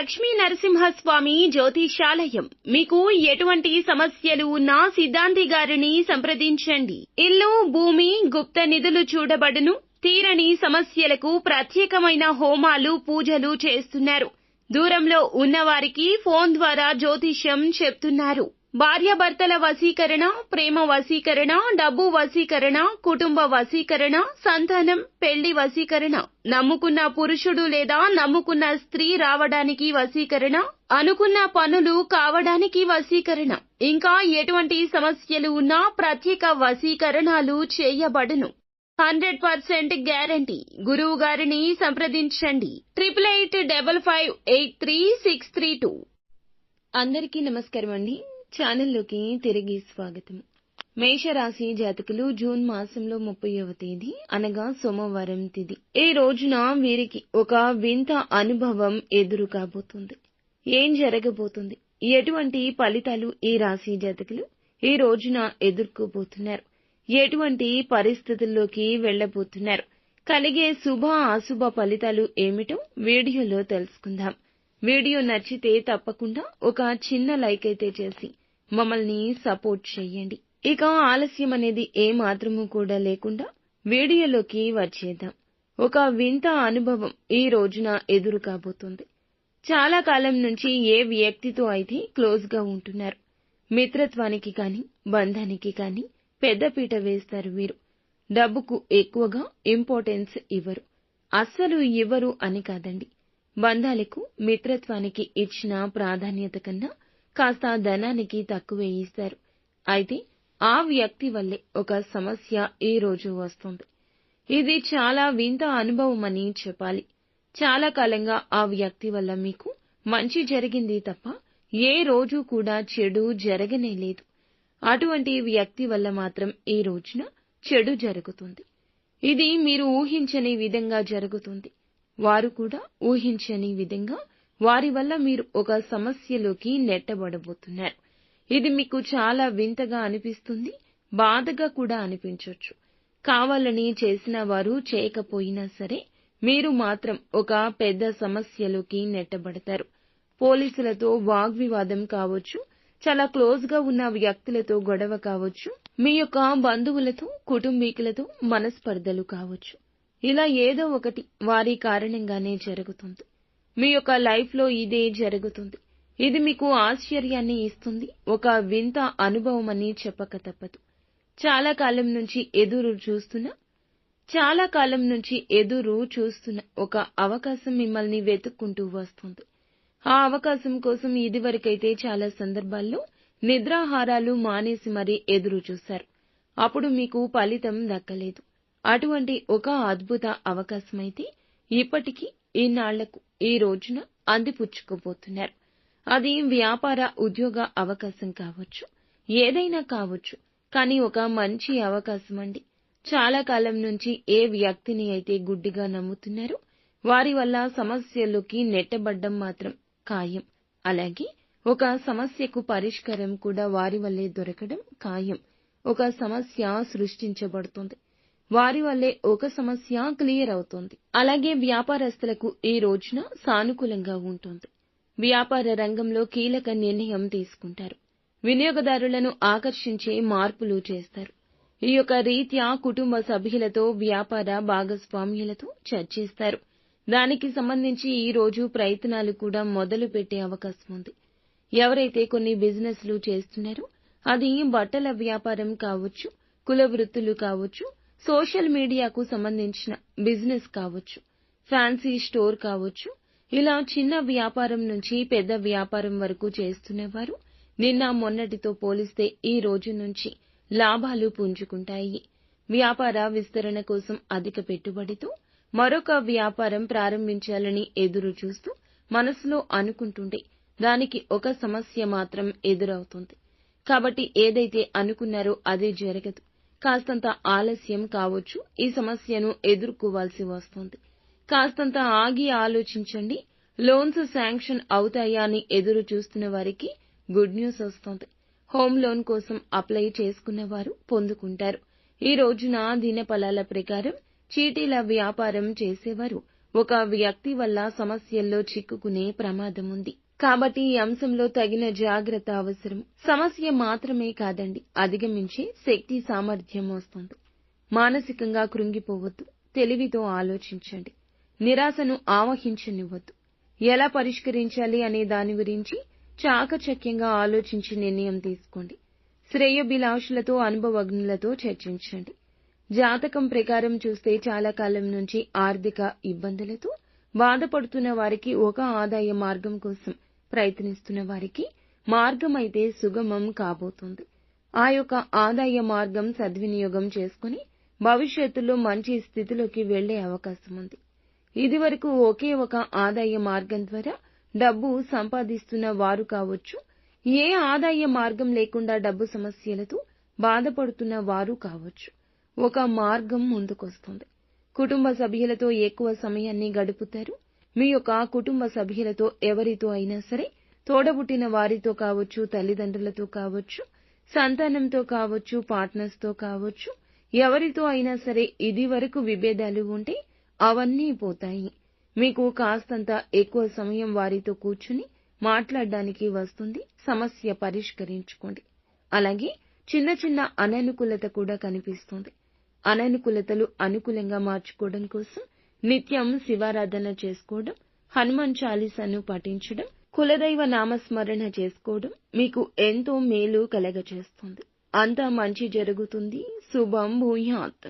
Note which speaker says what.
Speaker 1: లక్ష్మీ నరసింహస్వామి జ్యోతిషాలయం. మీకు ఎటువంటి సమస్యలు ఉన్నా సిద్ధాంతి గారిని సంప్రదించండి. ఇల్లు భూమి గుప్త నిధులు చూడబడును. తీరని సమస్యలకు ప్రత్యేకమైన హోమాలు పూజలు చేస్తున్నారు. దూరంలో ఉన్నవారికి ఫోన్ ద్వారా జ్యోతిష్యం చెప్తున్నారు. భార్యాభర్తల వశీకరణ ప్రేమ వశీకరణ డబ్బు వశీకరణ కుటుంబ వశీకరణ సంతానం పెళ్ళి వశీకరణ. నమ్ముకున్న పురుషుడు లేదా నమ్ముకున్న స్త్రీ రావడానికి వశీకరణ అనుకున్న పనులు కావడానికి వశీకరణ. ఇంకా ఎటువంటి సమస్యలు ఉన్నా ప్రత్యేక వశీకరణాలు చేయబడును. Hundred percent guarantee. గురువు గారిని సంప్రదించండి. Triple eight double five eight three six three two. అందరికీ నమస్కారం అండి. ఛానల్లోకి తిరిగి స్వాగతం. మేషరాశి జాతకులు జూన్ మాసంలో ముప్పైవ తేదీ అనగా సోమవారం తిది. ఈ రోజున వీరికి ఒక వింత అనుభవం ఎదురు కాబోతుంది. ఏం జరగబోతుంది? ఎటువంటి ఫలితాలు ఈ రాశి జాతకులు ఈ రోజున ఎదుర్కోబోతున్నారు? ఎటువంటి పరిస్థితుల్లోకి వెళ్ళబోతున్నారు కలిగే శుభ అశుభ ఫలితాలు ఏమిటో వీడియోలో తెలుసుకుందాం. వీడియో నచ్చితే తప్పకుండా ఒక చిన్న లైక్ అయితే చేసి మమ్మల్ని సపోర్ట్ చేయండి. ఇక ఆలస్యం అనేది ఏ మాత్రము కూడా లేకుండా వీడియోలోకి వచ్చేద్దాం. ఒక వింత అనుభవం ఈ రోజున ఎదురు కాబోతుంది. చాలా కాలం నుంచి ఏ వ్యక్తితో అయితే క్లోజ్గా ఉంటున్నారు? మిత్రత్వానికి కాని బంధానికి కాని పెద్దపీట వేస్తారు వీరు. డబ్బుకు ఎక్కువగా ఇంపార్టెన్స్ ఇవ్వరు. అస్సలు ఇవ్వరు అని కాదండి. బంధాలకు మిత్రత్వానికి ఇచ్చిన ప్రాధాన్యత కన్నా కాస్త ధనానికి తక్కువే ఇస్తారు. అయితే ఆ వ్యక్తి వల్లే ఒక సమస్య ఈ రోజు వస్తుంది. ఇది చాలా వింత అనుభవం అని చెప్పాలి. చాలా కాలంగా ఆ వ్యక్తి వల్ల మీకు మంచి జరిగింది తప్ప ఏ రోజు కూడా చెడు జరగనే లేదు. అటువంటి వ్యక్తి వల్ల మాత్రం ఈ రోజున చెడు జరుగుతుంది. ఇది మీరు ఊహించని విధంగా జరుగుతుంది. వారు కూడా ఊహించని విధంగా వారి వల్ల మీరు ఒక సమస్యలోకి నెట్టబడబోతున్నారు. ఇది మీకు చాలా వింతగా అనిపిస్తుంది బాధగా కూడా అనిపించొచ్చు. కావాలని చేసిన వారు చేయకపోయినా సరే మీరు మాత్రం ఒక పెద్ద సమస్యలోకి నెట్టబడతారు. పోలీసులతో వాగ్వివాదం కావచ్చు చాలా క్లోజ్గా ఉన్న వ్యక్తులతో గొడవ కావచ్చు మీ యొక్క బంధువులతో కుటుంబీకులతో మనస్పర్ధలు కావచ్చు. ఇలా ఏదో ఒకటి వారి కారణంగానే జరుగుతుంది. మీ యొక్క లైఫ్లో ఇదే జరుగుతుంది. ఇది మీకు ఆశ్చర్యాన్ని ఇస్తుంది. ఒక వింత అనుభవమని చెప్పక తప్పదు. చాలా కాలం నుంచి ఎదురు చూస్తున్న చాలా కాలం నుంచి ఎదురు చూస్తున్న ఒక అవకాశం మిమ్మల్ని వెతుక్కుంటూ వస్తుంది. ఆ అవకాశం కోసం ఇదివరకైతే చాలా సందర్భాల్లో నిద్రాహారాలు మానేసి మరీ ఎదురు చూశారు. అప్పుడు మీకు ఫలితం దక్కలేదు. అటువంటి ఒక అద్భుత అవకాశమైతే ఇప్పటికీ ఈనాళ్ళకు ఈ రోజున అందిపుచ్చుకోబోతున్నారు. అది వ్యాపార ఉద్యోగ అవకాశం కావచ్చు ఏదైనా కావచ్చు కానీ ఒక మంచి అవకాశం అండి. చాలా కాలం నుంచి ఏ వ్యక్తిని అయితే గుడ్డిగా నమ్ముతున్నారో వారి వల్ల సమస్యలోకి నెట్టబడ్డం మాత్రం ఖాయం. అలాగే ఒక సమస్యకు పరిష్కారం కూడా వారి వల్లే దొరకడం ఖాయం. ఒక సమస్య సృష్టించబడుతుంది. వారి వల్లే ఒక సమస్య క్లియర్ అవుతుంది. అలాగే వ్యాపారస్తులకు ఈ రోజున సానుకూలంగా ఉంటుంది. వ్యాపార రంగంలో కీలక నిర్ణయం తీసుకుంటారు. వినియోగదారులను ఆకర్షించే మార్పులు చేస్తారు. ఈ యొక్క రీత్యా కుటుంబ సభ్యులతో వ్యాపార భాగస్వామ్యులతో చర్చిస్తారు. దానికి సంబంధించి ఈ రోజు ప్రయత్నాలు కూడా మొదలు పెట్టే అవకాశం ఉంది. ఎవరైతే కొన్ని బిజినెస్లు చేస్తున్నారో అది బట్టల వ్యాపారం కావచ్చు కుల వృత్తులు కావచ్చు సోషల్ మీడియాకు సంబంధించిన బిజినెస్ కావచ్చు ఫ్యాన్సీ స్టోర్ కావచ్చు ఇలా చిన్న వ్యాపారం నుంచి పెద్ద వ్యాపారం వరకు చేస్తున్నవారు నిన్న మొన్నటితో పోలిస్తే ఈ రోజు నుంచి లాభాలు పుంజుకుంటాయి. వ్యాపార విస్తరణ కోసం అధిక పెట్టుబడితో మరొక వ్యాపారం ప్రారంభించాలని ఎదురు చూస్తూ మనసులో అనుకుంటుంటే దానికి ఒక సమస్య మాత్రం ఎదురవుతుంది. కాబట్టి ఏదైతే అనుకున్నారో అదే జరగదు. కాస్తంత ఆలస్యం కావచ్చు. ఈ సమస్యను ఎదుర్కోవాల్సి వస్తుంది. కాస్తంత ఆగి ఆలోచించండి. లోన్స్ శాంక్షన్ అవుతాయా అని ఎదురు చూస్తున్న వారికి గుడ్ న్యూస్ వస్తుంది. హోమ్ లోన్ కోసం అప్లై చేసుకున్న వారు పొందుకుంటారు. ఈ రోజున దినఫలాల ప్రకారం చీటీల వ్యాపారం చేసేవారు. ఒక వ్యక్తి వల్ల సమస్యల్లో చిక్కుకునే ప్రమాదం ఉంది. కాబట్టి ఈ అంశంలో తగిన జాగ్రత్త అవసరం. సమస్య మాత్రమే కాదండి అధిగమించే శక్తి సామర్థ్యం వస్తుంది. మానసికంగా కృంగిపోవద్దు తెలివితో ఆలోచించండి. నిరాశను ఆవహించనివ్వద్దు. ఎలా పరిష్కరించాలి అనే దాని గురించి చాకచక్యంగా ఆలోచించి నిర్ణయం తీసుకోండి. శ్రేయోభిలాషులతో అనుభవజ్ఞులతో చర్చించండి. జాతకం ప్రకారం చూస్తే చాలా కాలం నుంచి ఆర్థిక ఇబ్బందులతో బాధపడుతున్న వారికి ఒక ఆదాయ మార్గం కోసం ప్రయత్నిస్తున్న వారికి మార్గం అయితే సుగమం కాబోతుంది. ఆ యొక్క ఆదాయ మార్గం సద్వినియోగం చేసుకుని భవిష్యత్తులో మంచి స్థితిలోకి వెళ్ళే అవకాశం ఉంది. ఇదివరకు ఒకే ఒక ఆదాయ మార్గం ద్వారా డబ్బు సంపాదిస్తున్న వారు కావచ్చు ఏ ఆదాయ మార్గం లేకుండా డబ్బు సమస్యలతో బాధపడుతున్న వారు కావచ్చు. ఒక మార్గం ముందుకొస్తుంది. కుటుంబ సభ్యులతో ఎక్కువ సమయాన్ని గడుపుతారు. మీ యొక్క కుటుంబ సభ్యులతో ఎవరితో అయినా సరే తోడబుట్టిన వారితో కావచ్చు తల్లిదండ్రులతో కావచ్చు సంతానంతో కావచ్చు పార్ట్నర్స్తో కావచ్చు ఎవరితో అయినా సరే ఇది వరకు విభేదాలు ఉంటే అవన్నీ పోతాయి. మీకు కాస్తంత ఎక్కువ సమయం వారితో కూర్చుని మాట్లాడడానికి వస్తుంది సమస్య పరిష్కరించుకోండి. అలాగే చిన్న చిన్న అననుకూలత కూడా కనిపిస్తుంది. అననుకూలతలు అనుకూలంగా మార్చుకోవడం కోసం నిత్యం శివారాధన చేసుకోవడం హనుమాన్ చాలీసాను పఠించడం కులదైవ నామస్మరణ చేసుకోవడం మీకు ఎంతో మేలు కలగచేస్తుంది అంతా మంచి జరుగుతుంది. శుభం భూయాత్.